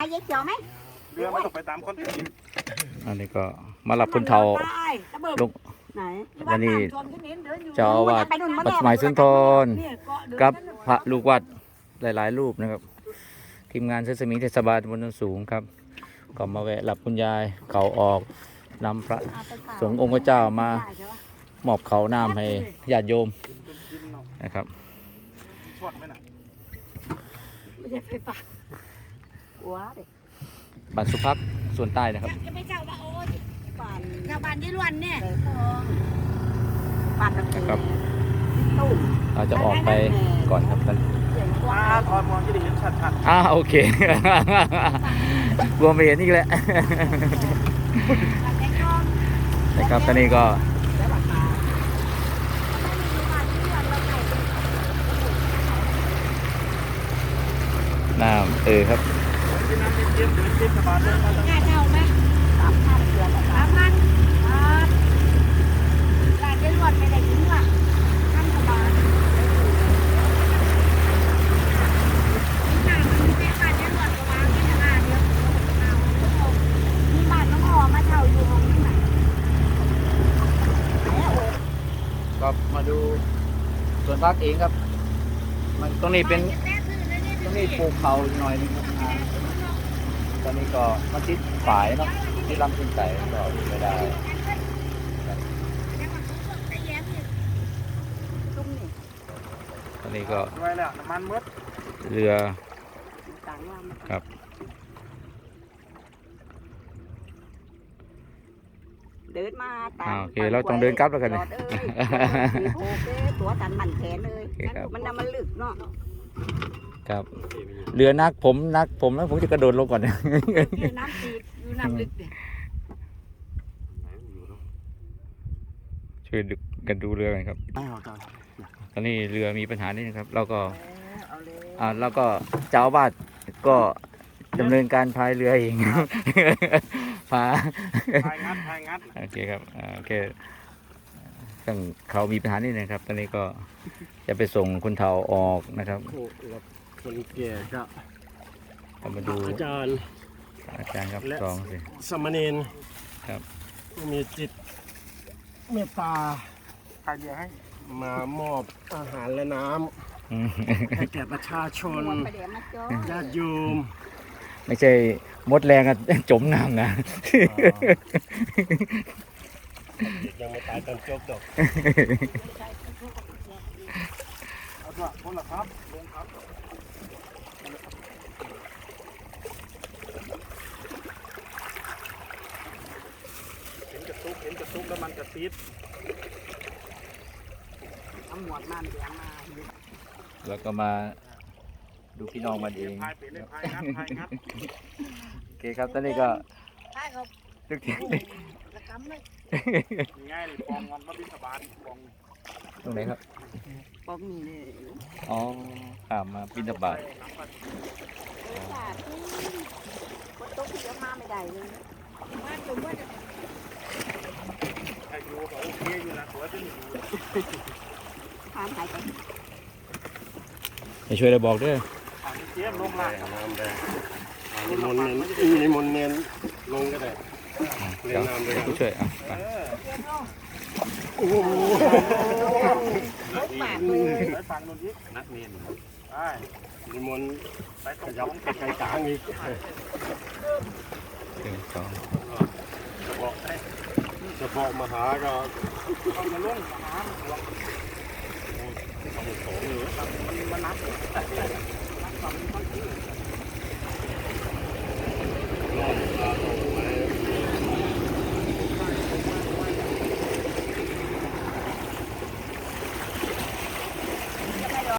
ไอ้ยักษ์เขียวไหมเรือมันต้องไปตามคอนเทนต์อันนี้ก็มาหลับคุณเทาลุงไหนวันนี้ชนขึ้นนิดเดินอยู่เจ้าอาวาสไปนู่นมาวัดแน่สมัยสุนทรเนี่ยเกาะเดินกับนั่นพระลูกวัดหลายๆ รูปนะครับ ทีมงานเทศมิงเทศบาลตำบนโนนสูงครับ ก็มาแวะหลับคุณยายเขาออกนำพระเอาไปฝากสงฆ์องค์พระเจ้ามาได้ใช่ปะมอบเขาน้ำให้ญาติโยมกินเนาะนะครับชวดไหมน่ะไม่ใช่ไฟฟ้า หัวเด็กบัตรสุพักส่วนใต้นะครับ จะไปเจ้าบ้านโอ้ยบ้านเจ้าบ้านยี่ล้วนเนี่ยบ้านตะเกียครับตุ้มเราจะออกไปก่อนครับท่านเสียงกมาว้างถอนมองจะได้เห็นชัดอ้าโอเค รวมไปเห็นอีกแล้วบ้านแดงทองนะครับตอนนี้ก็แล้วบ้านมาบ้านยี่ล้วนแล้วไงน้ำเออครับ ๆที่น้ำเย็นๆเท่าไหมสามพันเดือนสามพันครับร้านวนไม่ได้ถึงว่ะท่านสบายนี่ค่ะมันเป็นบ้านยี่ล้วนประมาณนี้นะเดียวเอามีบ้านน้องหอมาเช่าอยู่ห้องนี้ไหนไหนอะโอ้ก็มาดูส่วนพักเองครับ มันตรงนี้เป็นตรงนี้ปลูกเขาหน่อยนึงครับ ตอนนี้ก็มันติดฝายเนาะที่ลำขึ้นไก่ก็ไม่ได้ตุ้มนี่ตอนนี้ก็ด้วยแล้วน้ำมันมืดเรือต่างว่ามันครับเดินมาตาอ่ามโอเคเราต้องเดินกลับแล้วกันรเนี่ยอดเอ้ยโอเคตัวตันมันแขนเลยโอเคครับมันน่ะมันลึกเนาะ ครับเรือนักผมนักผมแล้วผมจะกระโดดลงก่อนนี่น้ำตีบอยู่น้ำลึกเนี่ยช่วยดูกันดูเรือกันครับไม่เอาตอนตอนนี้เรือมีปัญหานิดนึงครับ เราก็เอาเลยอ่าแล้วก็เจ้าอาวาสก็ดำเนินการพายเรือเองพาพายงัดพายงัดโอเคครับอ่าโอเคั้งเขามีปัญหานิดนึงครับ ตอนนี้ก็จะไปส่งคุณเทาออกนะครับโอ้แล้วคนแก่ก็เรามาดูอาจารย์อาจารย์ครับและสองสิสมณีนครับมีจิตเมตตาพายเรือให้มามอบอาหารและน้อืมำให้แก่ประชาชนหัวปเดี๋ยวมาจ้อญาติโยมไม่ใช่มดแรงอะ จมน้ำนะ ยังไม่ตายตอนจบดอกเอาตัวคนละครับลงครับเห็นกระตุกเห็นกระตุกแล้วมันกระซีดเอาหมวดมาเดี๋ยวมาแล้วก็มาดูพี่น้องมันเองพายเป็นเลยพายงัดพายงัดโอเคครับตอนนี้ก็ใช่ครับทุกทีระกำเลย ง่ายเลยกองมันมาบินสบานกองตรงไหนครับปองนี่เลยอ๋อข้ามมาบินบาตน้ำมันเออค่ะที่คนโต๊ะที่จะมาไม่ได้เลยมาจุ่มว่าจะใครอยู่ก็โอเคอยู่นะตัวจะอยู่ทานหายไปให้ช่วยได้บอกด้วยอันนี้เทียมลงล่างน้ำแดงนิมนต์เน้นนิมนต์เน้นลงก็ได้ เดี๋ยวผู้ช่วยอะไปเออโอ้โหปากเลยไปฟังนู่นอีกนักเรียนไปนิมนต์ไปตขรงยับไปไกลกลางอีกหนึ่งสองบอกเฉพาะมหาก็ต้องมาลงน้ำหลวงสองเลยมันมันนับ